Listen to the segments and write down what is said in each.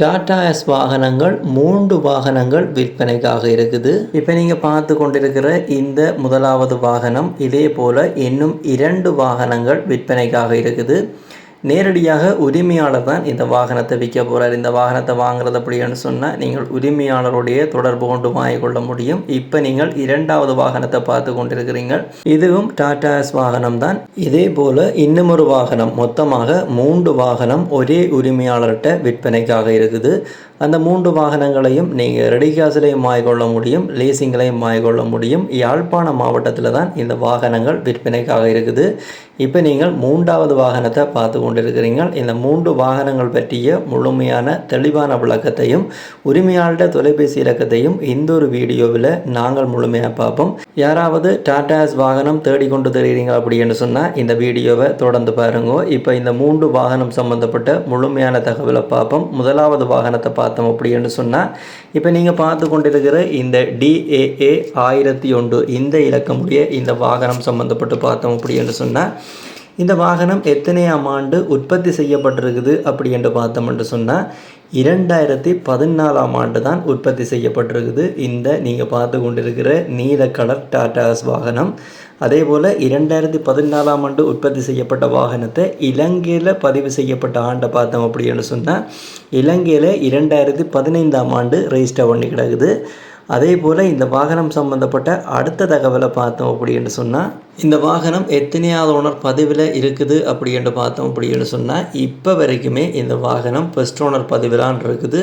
Tata S வாகனங்கள் மூன்று வாகனங்கள் விற்பனைக்காக இருக்குது. இப்போ நீங்கள் பார்த்து கொண்டிருக்கிற இந்த முதலாவது வாகனம் இதே போல் இன்னும் இரண்டு வாகனங்கள் விற்பனைக்காக இருக்குது. நேரடியாக உரிமையாளர் தான் இந்த வாகனத்தை விற்க போகிறார் இந்த வாகனத்தை வாங்குறது அப்படின்னு சொன்னால் நீங்கள் உரிமையாளருடைய தொடர்பு கொண்டு வாங்கிக்கொள்ள முடியும். இப்போ நீங்கள் இரண்டாவது வாகனத்தை பார்த்து கொண்டிருக்கிறீங்க இதுவும் டாடா எஸ் வாகனம் தான். இதே போல் இன்னமொரு வாகனம் மொத்தமாக மூன்று வாகனம் ஒரே உரிமையாளர்கிட்ட விற்பனைக்காக இருக்குது. அந்த மூன்று வாகனங்களையும் நீங்கள் ரெடி காசுலையும் வாங்கிக்கொள்ள முடியும் லீசிங்களையும் வாங்கிக்கொள்ள முடியும். யாழ்ப்பாணம் மாவட்டத்தில் தான் இந்த வாகனங்கள் விற்பனைக்காக இருக்குது. இப்போ நீங்கள் மூன்றாவது வாகனத்தை பார்த்து கொண்டிருக்கிறீர்கள். இந்த மூன்று வாகனங்கள் பற்றிய முழுமையான தெளிவான விளக்கத்தையும் உரிமையாளர்கிட்ட தொலைபேசி இலக்கத்தையும் இந்த ஒரு வீடியோவில் நாங்கள் முழுமையாக பார்ப்போம். யாராவது டாடாஸ் வாகனம் தேடிக்கொண்டு தெரியுறீங்க அப்படின்னு சொன்னால் இந்த வீடியோவை தொடர்ந்து பாருங்க. இப்போ இந்த மூன்று வாகனம் சம்பந்தப்பட்ட முழுமையான தகவலை பார்ப்போம். முதலாவது வாகனத்தை பார்த்தோம் அப்படின்னு சொன்னால் இப்போ நீங்கள் பார்த்து கொண்டிருக்கிற இந்த டிஏஏ ஆயிரத்தி ஒன்று இந்த இலக்கமுடைய இந்த வாகனம் சம்மந்தப்பட்டு பார்த்தோம் அப்படின்னு சொன்னால் இந்த வாகனம் எத்தனையாம் ஆண்டு உற்பத்தி செய்யப்பட்டிருக்குது அப்படி என்று பார்த்தோம்னு சொன்னால் இரண்டாயிரத்தி பதினாலாம் ஆண்டு தான் உற்பத்தி செய்யப்பட்டிருக்குது. இந்த நீங்கள் பார்த்து கொண்டிருக்கிற நீல கலர் டாடாஸ் வாகனம். அதே போல் இரண்டாயிரத்தி பதினாலாம் ஆண்டு உற்பத்தி செய்யப்பட்ட வாகனத்தை இலங்கையில் பதிவு செய்யப்பட்ட ஆண்டை பார்த்தோம் அப்படின்னு சொன்னால் இலங்கையில் இரண்டாயிரத்தி பதினைந்தாம் ஆண்டு ரெஜிஸ்டர் பண்ணி கிடக்குது அதே போல் இந்த வாகனம் சம்மந்தப்பட்ட அடுத்த தகவலை பார்த்தோம் அப்படின்னு சொன்னால் இந்த வாகனம் எத்தனையாவது ஓனர் பதிவில் இருக்குது அப்படின்னு பார்த்தோம் அப்படின்னு சொன்னால் இப்போ வரைக்குமே இந்த வாகனம் ஃபஸ்ட் ஓனர் பதிவிலான் இருக்குது.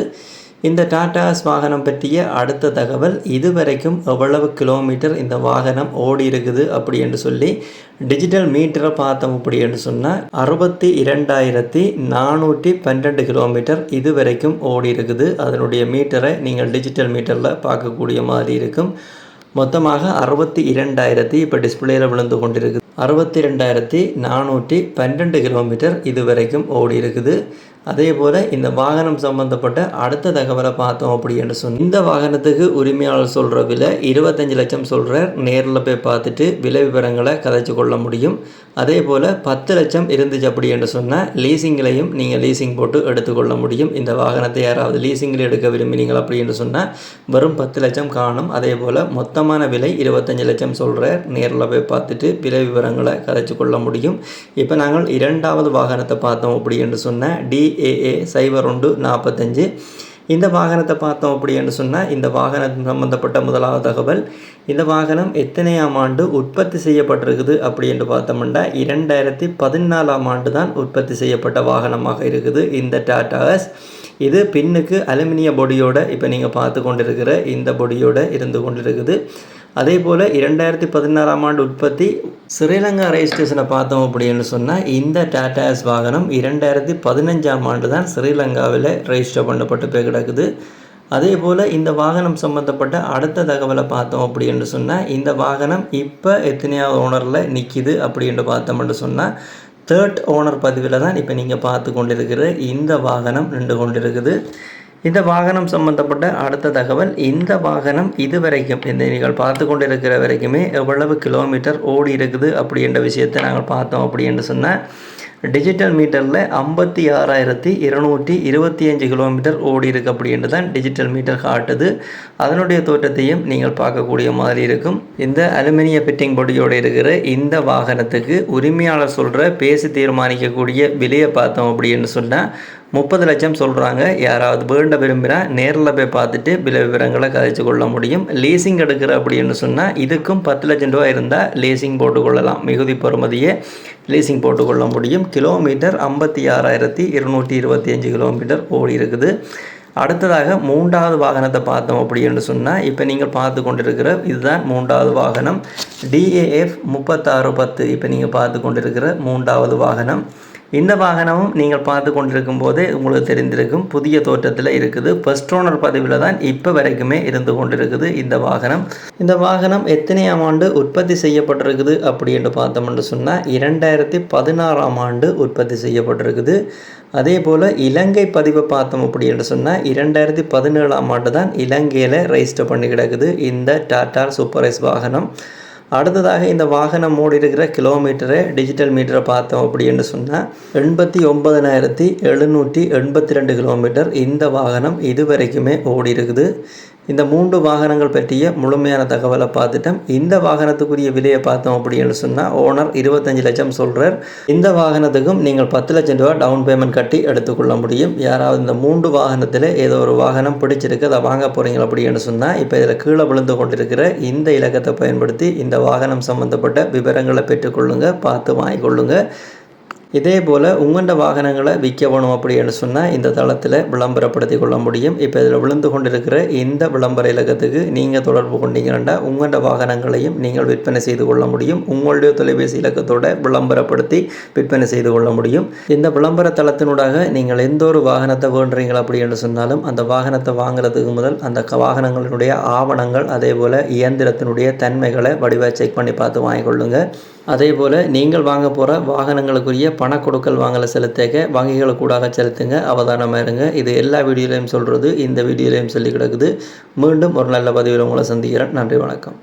இந்த டாடாஸ் வாகனம் பற்றிய அடுத்த தகவல் இதுவரைக்கும் எவ்வளவு கிலோமீட்டர் இந்த வாகனம் ஓடி இருக்குது அப்படி என்று சொல்லி டிஜிட்டல் மீட்டரை பார்த்தோம் அப்படி என்று சொன்னால் அறுபத்தி இரண்டாயிரத்தி நானூற்றி பன்னெண்டு கிலோமீட்டர் இது வரைக்கும் ஓடி இருக்குது. அதனுடைய மீட்டரை நீங்கள் டிஜிட்டல் மீட்டரில் பார்க்கக்கூடிய மாதிரி இருக்கும். மொத்தமாக அறுபத்தி இரண்டாயிரத்தி இப்போ டிஸ்பிளேயில் விழுந்து கொண்டிருக்குது. அறுபத்தி ரெண்டாயிரத்தி நானூற்றி பன்னெண்டு கிலோமீட்டர் இது வரைக்கும் ஓடி இருக்குது. அதே போல் இந்த வாகனம் சம்பந்தப்பட்ட அடுத்த தகவலை பார்த்தோம் அப்படி என்று சொன்ன இந்த வாகனத்துக்கு உரிமையாளர் சொல்கிற விலை இருபத்தஞ்சி லட்சம் சொல்கிறார் நேரில் போய் பார்த்துட்டு விலை விவரங்களை கதைச்சு கொள்ள முடியும். அதே போல் பத்து லட்சம் இருந்துச்சு அப்படி என்று சொன்னால் லீசிங்கிலையும் நீங்கள் லீசிங் போட்டு எடுத்துக்கொள்ள முடியும். இந்த வாகனத்தை யாராவது லீசிங்கில் எடுக்க விரும்பினீங்கள் அப்படி என்று சொன்னால் வெறும் பத்து லட்சம் காணும். அதே போல் மொத்தமான விலை இருபத்தஞ்சி லட்சம் சொல்கிறார் நேரில் போய் பார்த்துட்டு விலை விவரங்களை கதைச்சு கொள்ள முடியும். இப்போ நாங்கள் இரண்டாவது வாகனத்தை பார்த்தோம் அப்படி என்று சொன்னால் டி ஏஏ சைபர் ஒன்று நாற்பத்தஞ்சு. இந்த வாகனத்தை பார்த்தோம் அப்படின்னு சொன்னால் இந்த வாகனம் சம்மந்தப்பட்ட முதலாவது தகவல் இந்த வாகனம் எத்தனையாம் ஆண்டு உற்பத்தி செய்யப்பட்டிருக்குது அப்படின்னு பார்த்தோம்னா இரண்டாயிரத்தி பதினாலாம் ஆண்டு தான் உற்பத்தி செய்யப்பட்ட வாகனமாக இருக்குது இந்த டாடாஸ் இது பின்னுக்கு அலுமினிய பொடியோட இப்போ நீங்கள் பார்த்து கொண்டிருக்கிற இந்த பொடியோட இருந்து கொண்டிருக்குது. அதே போல் இரண்டாயிரத்தி பதினாறாம் ஆண்டு உற்பத்தி ஸ்ரீலங்கா ரெஜிஸ்ட்ரேஷனை பார்த்தோம் அப்படின்னு சொன்னால் இந்த டாட்டாஸ் வாகனம் இரண்டாயிரத்தி பதினஞ்சாம் ஆண்டு தான் ஸ்ரீலங்காவில் ரெஜிஸ்டர் பண்ணப்பட்டு போய் கிடக்குது. அதே போல் இந்த வாகனம் சம்மந்தப்பட்ட அடுத்த தகவலை பார்த்தோம் அப்படின்னு சொன்னால் இந்த வாகனம் இப்போ எத்தனையாவது ஓனரில் நிற்கிது அப்படின்னு பார்த்தோம்னு சொன்னால் தேர்ட் ஓனர் பதிவில் தான் இப்போ நீங்கள் பார்த்து கொண்டிருக்கிற இந்த வாகனம் நின்று கொண்டிருக்குது. இந்த வாகனம் சம்பந்தப்பட்ட அடுத்த தகவல் இந்த வாகனம் இது வரைக்கும் இந்த நீங்கள் பார்த்து கொண்டிருக்கிற வரைக்குமே எவ்வளவு கிலோமீட்டர் ஓடி இருக்குது அப்படின்ற விஷயத்தை நாங்கள் பார்த்தோம் அப்படின்னு சொன்னால் டிஜிட்டல் மீட்டரில் ஐம்பத்தி ஆறாயிரத்தி இருநூற்றி இருபத்தி அஞ்சு கிலோமீட்டர் ஓடி இருக்கு அப்படின்ட்டு தான் டிஜிட்டல் மீட்டர் காட்டுது. அதனுடைய தோற்றத்தையும் நீங்கள் பார்க்கக்கூடிய மாதிரி இருக்கும். இந்த அலுமினிய ஃபிட்டிங் பொடியோடு இருக்கிற இந்த வாகனத்துக்கு உரிமையாளர் சொல்கிற பேசி தீர்மானிக்கக்கூடிய விலையை பார்த்தோம் அப்படின்னு சொன்னால் முப்பது லட்சம் சொல்கிறாங்க யாராவது வேண்ட விரும்பினா நேரில் போய் பார்த்துட்டு விலை விவரங்களை கதைச்சு கொள்ள முடியும். லீசிங் எடுக்கிற அப்படின்னு சொன்னால் இதுக்கும் பத்து லட்சம் ரூபா இருந்தால் லீசிங் போட்டுக்கொள்ளலாம் மிகுதி பொறுமதியே லீசிங் போட்டுக்கொள்ள முடியும். கிலோமீட்டர் ஐம்பத்தி ஆறாயிரத்தி இருநூற்றி இருபத்தி அஞ்சு கிலோமீட்டர் ஓடி இருக்குது. அடுத்ததாக மூன்றாவது வாகனத்தை பார்த்தோம் அப்படின்னு சொன்னால் இப்போ நீங்கள் பார்த்து கொண்டிருக்கிற இதுதான் மூன்றாவது வாகனம். டிஏஎஃப் முப்பத்தாறு பத்து. இப்போ நீங்கள் பார்த்து கொண்டிருக்கிற மூன்றாவது வாகனம். இந்த வாகனமும் நீங்கள் பார்த்து கொண்டிருக்கும் போதே உங்களுக்கு தெரிந்திருக்கும் புதிய தோற்றத்தில் இருக்குது. ஃபர்ஸ்ட் ஓனர் பதிவில் தான் இப்போ வரைக்குமே இருந்து கொண்டிருக்குது இந்த வாகனம். இந்த வாகனம் எத்தனையாம் ஆண்டு உற்பத்தி செய்யப்பட்டிருக்குது அப்படின்னு பார்த்தோம்னு சொன்னால் இரண்டாயிரத்தி பதினாறாம் ஆண்டு உற்பத்தி செய்யப்பட்டிருக்குது. அதே போல் இலங்கை பதிவை பார்த்தோம் அப்படின்னு சொன்னால் இரண்டாயிரத்தி பதினேழாம் ஆண்டு தான் இலங்கையில் ரெஜிஸ்டர் பண்ணி கிடக்குது இந்த டாட்டா சூப்பர் ரைஸ் வாகனம். அடுத்ததாக இந்த வாகனம் ஓடி இருக்கிற கிலோமீட்டரை டிஜிட்டல் மீட்டரை பார்த்தோம் அப்படின்னு சொன்னால் எண்பத்தி ஒன்பதனாயிரத்தி எழுநூற்றி எண்பத்தி ரெண்டு கிலோமீட்டர் இந்த வாகனம் இதுவரைக்குமே ஓடி இருக்குது இந்த மூன்று வாகனங்கள் பற்றிய முழுமையான தகவலை பார்த்துட்டோம். இந்த வாகனத்துக்குரிய விலையை பார்த்தோம் அப்படின்னு சொன்னால் ஓனர் இருபத்தஞ்சி லட்சம் சொல்கிறார் இந்த வாகனத்துக்கும் நீங்கள் பத்து லட்சம் ரூபா டவுன் பேமெண்ட் கட்டி எடுத்துக்கொள்ள முடியும். யாராவது இந்த மூன்று வாகனத்தில் ஏதோ ஒரு வாகனம் பிடிச்சிருக்கு அதை வாங்க போகிறீங்க அப்படின்னு சொன்னால் இப்போ இதில் கீழே விழுந்து கொண்டிருக்கிற இந்த இலக்கத்தை பயன்படுத்தி இந்த வாகனம் சம்மந்தப்பட்ட விவரங்களை பெற்றுக்கொள்ளுங்கள் பார்த்து வாங்கிக்கொள்ளுங்கள் இதே போல் உங்கண்ட வாகனங்களை விற்க வேணும் அப்படின்னு சொன்னால் இந்த தளத்தில் விளம்பரப்படுத்தி கொள்ள முடியும். இப்போ இதில் விழுந்து கொண்டிருக்கிற இந்த விளம்பர இலக்கத்துக்கு நீங்கள் தொடர்பு கொண்டீங்கன்னா உங்கண்ட வாகனங்களையும் நீங்கள் விற்பனை செய்து கொள்ள முடியும். உங்களுடைய தொலைபேசி இலக்கத்தோட விளம்பரப்படுத்தி விற்பனை செய்து கொள்ள முடியும். இந்த விளம்பர தளத்தினூடாக நீங்கள் எந்த ஒரு வாகனத்தை வேண்டுறீங்களா அப்படின்னு சொன்னாலும் அந்த வாகனத்தை வாங்குறதுக்கு முதல் அந்த வாகனங்களினுடைய ஆவணங்கள் அதே போல் இயந்திரத்தினுடைய தன்மைகளை வடிவாக செக் பண்ணி பார்த்து வாங்கிக்கொள்ளுங்கள் அதே போல் நீங்கள் வாங்க போகிற வாகனங்களுக்குரிய பண கொடுக்கல் வாங்கலை செலுத்தக வங்கிகளுக்கூடாக செலுத்துங்க அவதானமாக இருங்க. இது எல்லா வீடியோலையும் சொல்கிறது இந்த வீடியோலையும் சொல்லி கிடக்குது. மீண்டும் ஒரு நல்ல பதிவில் உங்களை சந்திக்கிறேன். நன்றி வணக்கம்.